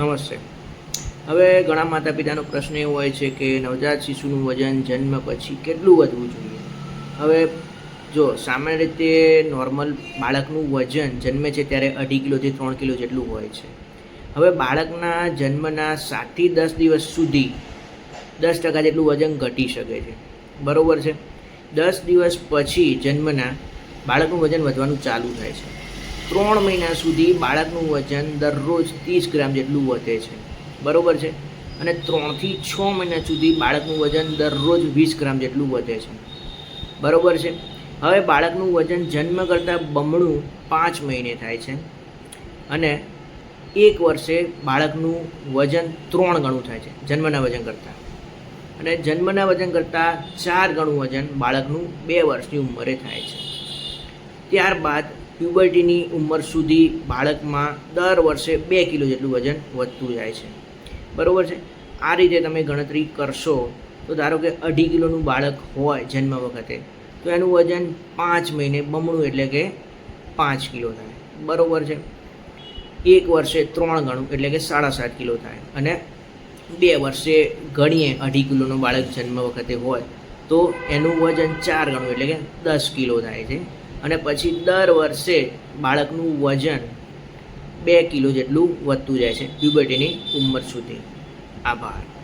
નમસ્તે. હવે ઘણા માતા પિતાનો પ્રશ્ન એવો હોય છે કે નવજાત શિશુનું વજન જન્મ પછી કેટલું વધવું જોઈએ? હવે જો સામાન્ય રીતે નોર્મલ બાળકનું વજન જન્મે છે ત્યારે અઢી કિલોથી ત્રણ કિલો જેટલું હોય છે. હવે બાળકના જન્મના સાતથી દસ દિવસ સુધી દસ ટકા જેટલું વજન ઘટી શકે છે. બરાબર છે? દસ દિવસ પછી જન્મના બાળકનું વજન વધવાનું ચાલુ થાય છે. ત્રણ મહિના સુધી બાળકનું વજન દરરોજ ત્રીસ ગ્રામ જેટલું વધે છે. બરોબર છે? અને ત્રણથી છ મહિના સુધી બાળકનું વજન દરરોજ વીસ ગ્રામ જેટલું વધે છે. બરોબર છે? હવે બાળકનું વજન જન્મ કરતાં બમણું પાંચ મહિને થાય છે. અને એક વર્ષે બાળકનું વજન ત્રણ ગણું થાય છે, જન્મના વજન કરતાં. અને જન્મના વજન કરતાં ચાર ગણું વજન બાળકનું બે વર્ષની ઉંમરે થાય છે. ત્યારબાદ પ્યુબર્ટીની ઉંમર સુધી બાળકમાં દર વર્ષે બે કિલો જેટલું વજન વધતું જાય છે. બરાબર છે? આ રીતે તમે ગણતરી કરશો તો ધારો કે અઢી કિલોનું બાળક હોય જન્મ વખતે, તો એનું વજન પાંચ મહિને બમણું એટલે કે પાંચ કિલો થાય. બરાબર છે? એક વર્ષે ત્રણ ગણું એટલે કે સાડા સાત કિલો થાય. અને બે વર્ષે ગણીએ અઢી કિલોનું બાળક જન્મ વખતે હોય, તો એનું વજન ચાર ગણું એટલે કે દસ કિલો થાય છે. અને પછી દર વર્ષે બાળકનું વજન બે કિલો જેટલું વધતું જાય છે. પ્યુબર્ટીની ઉંમર સુધી. આભાર.